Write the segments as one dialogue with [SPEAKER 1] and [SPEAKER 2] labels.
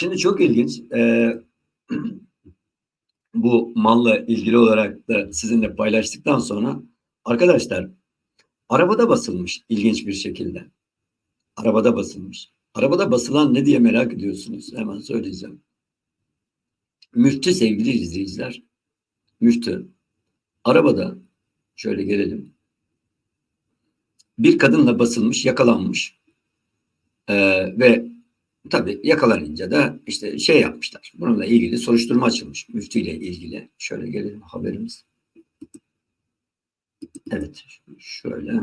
[SPEAKER 1] Şimdi çok ilginç. Ee, bu malla ilgili olarak da sizinle paylaştıktan sonra arkadaşlar arabada basılmış ilginç bir şekilde. Arabada basılmış. Arabada basılan ne diye merak ediyorsunuz? Hemen söyleyeceğim. Müftü sevgili izleyiciler. Müftü. Arabada şöyle gelelim. Bir kadınla basılmış, yakalanmış. Ee, ve tabii yakalanınca da işte şey yapmışlar. Bununla ilgili soruşturma açılmış. Müftüyle ilgili. Şöyle gelelim haberimiz. Evet. Şöyle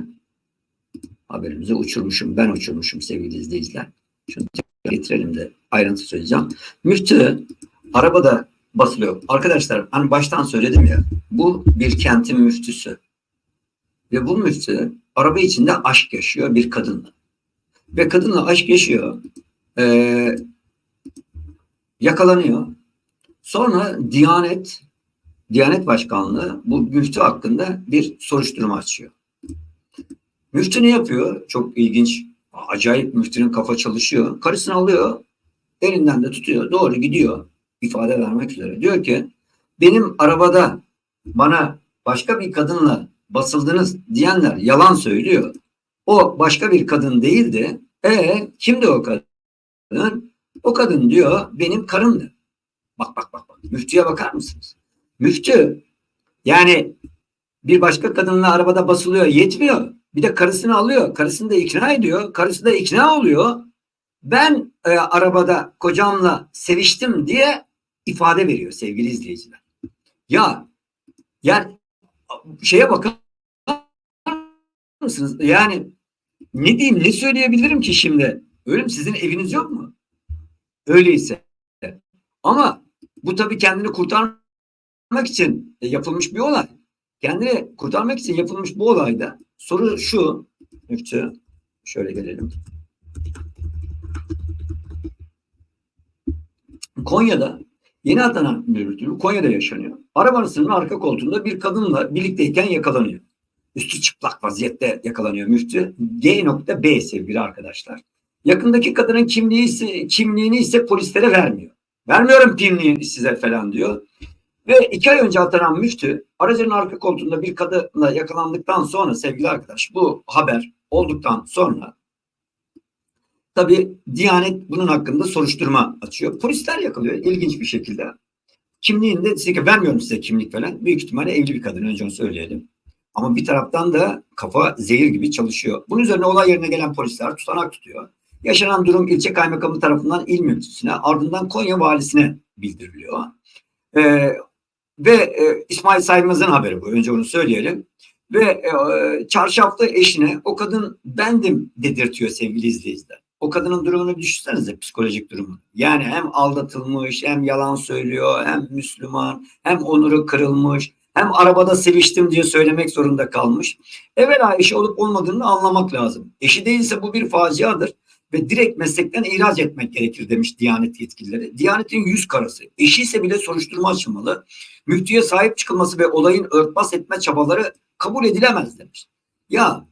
[SPEAKER 1] haberimizi uçurmuşum. Ben uçurmuşum sevgili izleyiciler. Şunu getirelim de ayrıntı söyleyeceğim. Müftü arabada basılıyor. Arkadaşlar hani baştan söyledim ya bu bir kentin müftüsü. Ve bu müftü araba içinde aşk yaşıyor bir kadınla. Ve kadınla aşk yaşıyor. Ee, yakalanıyor. Sonra Diyanet Diyanet Başkanlığı bu müftü hakkında bir soruşturma açıyor. Müftü ne yapıyor? Çok ilginç. Acayip müftünün kafa çalışıyor. Karısını alıyor. Elinden de tutuyor. Doğru gidiyor. ifade vermek üzere. Diyor ki benim arabada bana başka bir kadınla basıldınız diyenler yalan söylüyor. O başka bir kadın değildi. E kimdi o kadın? O kadın diyor benim karımdı. Bak bak bak bak. Müftüye bakar mısınız? Müftü yani bir başka kadınla arabada basılıyor yetmiyor. Bir de karısını alıyor. Karısını da ikna ediyor. Karısı da ikna oluyor. Ben e, arabada kocamla seviştim diye ifade veriyor sevgili izleyiciler. Ya yani şeye bakar mısınız? Yani ne diyeyim ne söyleyebilirim ki şimdi? Öyle mi? Sizin eviniz yok mu? Öyleyse. Ama bu tabii kendini kurtarmak için yapılmış bir olay. Kendini kurtarmak için yapılmış bu olayda soru şu. Müftü. Şöyle gelelim. Konya'da yeni atanan müdürlüğü Konya'da yaşanıyor. Arabasının arka koltuğunda bir kadınla birlikteyken yakalanıyor. Üstü çıplak vaziyette yakalanıyor müftü. G.B sevgili arkadaşlar. Yakındaki kadının kimliği ise, kimliğini ise polislere vermiyor. Vermiyorum kimliğini size falan diyor. Ve iki ay önce atanan müftü aracının arka koltuğunda bir kadınla yakalandıktan sonra sevgili arkadaş bu haber olduktan sonra tabi Diyanet bunun hakkında soruşturma açıyor. Polisler yakalıyor ilginç bir şekilde. Kimliğini de size vermiyorum size kimlik falan. Büyük ihtimalle evli bir kadın önce onu söyleyelim. Ama bir taraftan da kafa zehir gibi çalışıyor. Bunun üzerine olay yerine gelen polisler tutanak tutuyor. Yaşanan durum ilçe kaymakamı tarafından il müftüsüne ardından Konya valisine bildiriliyor. Ee, ve e, İsmail Saymaz'ın haberi bu. Önce onu söyleyelim. Ve e, çarşaflı eşine o kadın bendim dedirtiyor sevgili izleyiciler. O kadının durumunu düşünsenize psikolojik durumu. Yani hem aldatılmış hem yalan söylüyor hem Müslüman hem onuru kırılmış hem arabada seviştim diye söylemek zorunda kalmış. Evvela eşi olup olmadığını anlamak lazım. Eşi değilse bu bir faciadır ve direkt meslekten ihraç etmek gerekir demiş Diyanet yetkilileri. Diyanetin yüz karası. Eşi ise bile soruşturma açılmalı. Müftüye sahip çıkılması ve olayın örtbas etme çabaları kabul edilemez demiş. Ya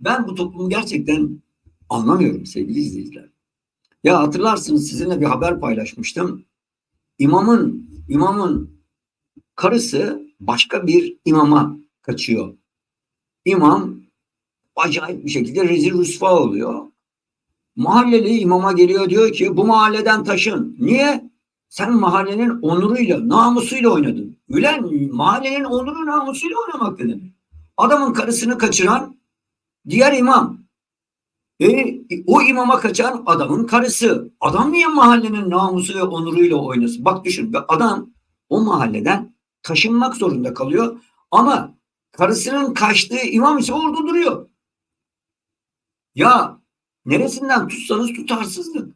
[SPEAKER 1] ben bu toplumu gerçekten anlamıyorum sevgili izleyiciler. Ya hatırlarsınız sizinle bir haber paylaşmıştım. İmamın imamın karısı başka bir imama kaçıyor. İmam acayip bir şekilde rezil rüsva oluyor. Mahalleli imama geliyor diyor ki bu mahalleden taşın. Niye? Sen mahallenin onuruyla, namusuyla oynadın. Ülen mahallenin onuru namusuyla oynamak demek? Adamın karısını kaçıran diğer imam. E, o imama kaçan adamın karısı. Adam niye mahallenin namusu ve onuruyla oynasın? Bak düşün adam o mahalleden taşınmak zorunda kalıyor. Ama karısının kaçtığı imam ise orada duruyor. Ya neresinden tutsanız tutarsızlık.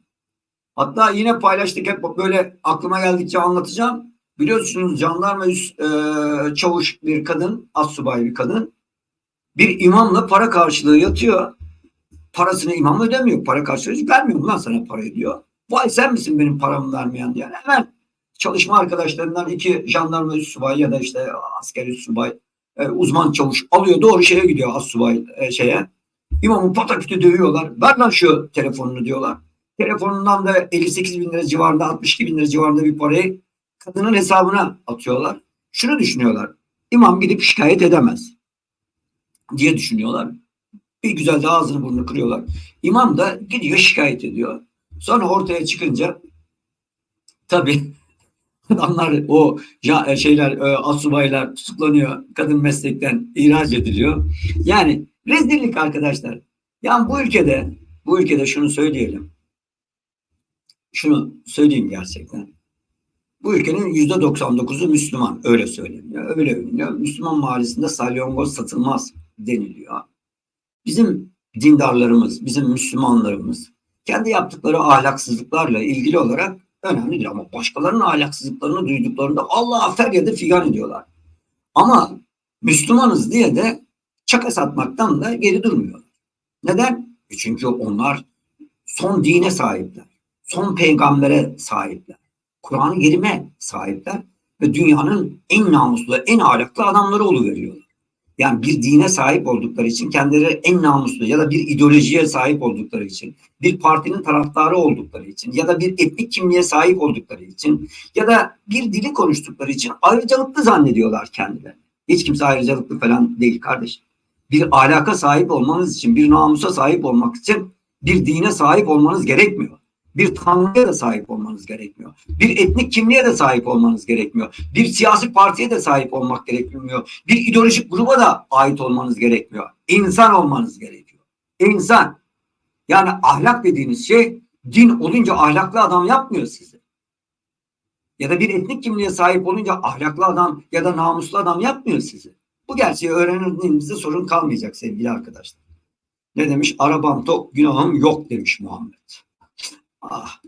[SPEAKER 1] Hatta yine paylaştık hep böyle aklıma geldikçe anlatacağım. Biliyorsunuz jandarma üst e, çavuş bir kadın, assubay bir kadın. Bir imamla para karşılığı yatıyor. Parasını imam ödemiyor. Para karşılığı vermiyorum lan sana parayı diyor. Vay sen misin benim paramı vermeyen diye. Hemen çalışma arkadaşlarından iki jandarma üst subay ya da işte asker üst subay e, uzman çavuş alıyor doğru şeye gidiyor assubay e, şeye. İmamı patakütü dövüyorlar. Ver lan şu telefonunu diyorlar. telefonundan da 58 bin lira civarında 62 bin lira civarında bir parayı kadının hesabına atıyorlar. Şunu düşünüyorlar. İmam gidip şikayet edemez diye düşünüyorlar. Bir güzel de ağzını burnunu kırıyorlar. İmam da gidiyor şikayet ediyor. Sonra ortaya çıkınca tabii adamlar o şeyler e, asubaylar tutuklanıyor. Kadın meslekten ihraç ediliyor. Yani rezillik arkadaşlar. Yani bu ülkede bu ülkede şunu söyleyelim. Şunu söyleyeyim gerçekten. Bu ülkenin yüzde 99'u Müslüman. Öyle söyleniyor. Öyle övünüyor. Müslüman mahallesinde salyongoz satılmaz deniliyor. Bizim dindarlarımız, bizim Müslümanlarımız kendi yaptıkları ahlaksızlıklarla ilgili olarak önemlidir. Ama başkalarının ahlaksızlıklarını duyduklarında Allah'a feryatı figan ediyorlar. Ama Müslümanız diye de çaka satmaktan da geri durmuyorlar. Neden? E çünkü onlar son dine sahipler. Son peygambere sahipler. Kur'an-ı Kerim'e sahipler ve dünyanın en namuslu, en ahlaklı adamları oluveriyorlar. Yani bir dine sahip oldukları için kendileri en namuslu ya da bir ideolojiye sahip oldukları için, bir partinin taraftarı oldukları için ya da bir etnik kimliğe sahip oldukları için ya da bir dili konuştukları için ayrıcalıklı zannediyorlar kendilerini. Hiç kimse ayrıcalıklı falan değil kardeşim. Bir ahlaka sahip olmanız için, bir namusa sahip olmak için bir dine sahip olmanız gerekmiyor. Bir tanrıya da sahip olmanız gerekmiyor. Bir etnik kimliğe de sahip olmanız gerekmiyor. Bir siyasi partiye de sahip olmak gerekmiyor. Bir ideolojik gruba da ait olmanız gerekmiyor. İnsan olmanız gerekiyor. İnsan. Yani ahlak dediğiniz şey din olunca ahlaklı adam yapmıyor sizi. Ya da bir etnik kimliğe sahip olunca ahlaklı adam ya da namuslu adam yapmıyor sizi. Bu gerçeği öğrendiğimizde sorun kalmayacak sevgili arkadaşlar. Ne demiş? Arabam tok, günahım yok demiş Muhammed. Ah.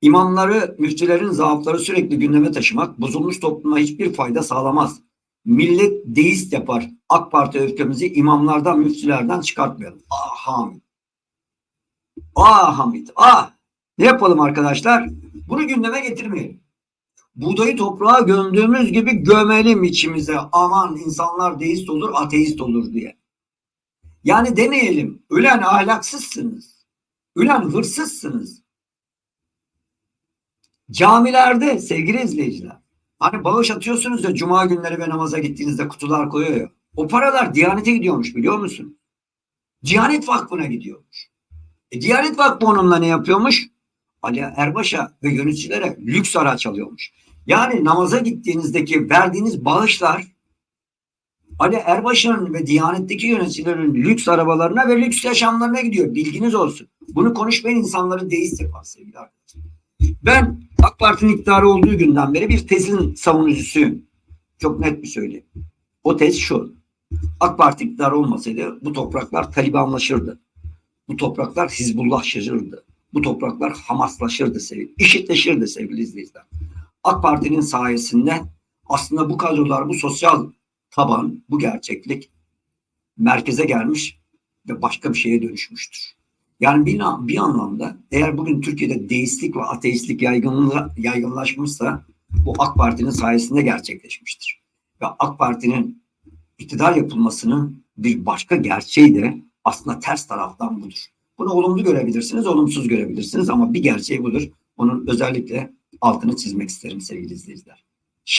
[SPEAKER 1] İmamları, müftülerin zaafları sürekli gündeme taşımak bozulmuş topluma hiçbir fayda sağlamaz. Millet deist yapar. AK Parti öfkemizi imamlardan, müftülerden çıkartmayalım. Ah Hamid. Ah Hamid. Ah. Ne yapalım arkadaşlar? Bunu gündeme getirmeyelim. Buğdayı toprağa gömdüğümüz gibi gömelim içimize. Aman insanlar deist olur, ateist olur diye. Yani demeyelim. Ölen ahlaksızsınız. Ülen hırsızsınız. Camilerde sevgili izleyiciler. Hani bağış atıyorsunuz ya cuma günleri ve namaza gittiğinizde kutular koyuyor ya. O paralar Diyanet'e gidiyormuş biliyor musun? Diyanet Vakfı'na gidiyormuş. E, Diyanet Vakfı onunla ne yapıyormuş? Ali Erbaş'a ve yöneticilere lüks araç alıyormuş. Yani namaza gittiğinizdeki verdiğiniz bağışlar Ali Erbaş'ın ve Diyanet'teki yöneticilerin lüks arabalarına ve lüks yaşamlarına gidiyor. Bilginiz olsun. Bunu konuşmayan insanları deist yapar sevgili arkadaşlar. Ben AK Parti'nin iktidarı olduğu günden beri bir tezin savunucusuyum. Çok net bir söyleyeyim. O tez şu. AK Parti iktidarı olmasaydı bu topraklar Talibanlaşırdı. Bu topraklar Hizbullahlaşırdı. Bu topraklar Hamaslaşırdı sevgili. İşitleşirdi sevgili izleyiciler. AK Parti'nin sayesinde aslında bu kadrolar, bu sosyal taban, bu gerçeklik merkeze gelmiş ve başka bir şeye dönüşmüştür. Yani bir, bir anlamda eğer bugün Türkiye'de deistlik ve ateistlik yaygınla, yaygınlaşmışsa bu AK Parti'nin sayesinde gerçekleşmiştir. Ve AK Parti'nin iktidar yapılmasının bir başka gerçeği de aslında ters taraftan budur. Bunu olumlu görebilirsiniz, olumsuz görebilirsiniz ama bir gerçeği budur. Onun özellikle altını çizmek isterim sevgili izleyiciler.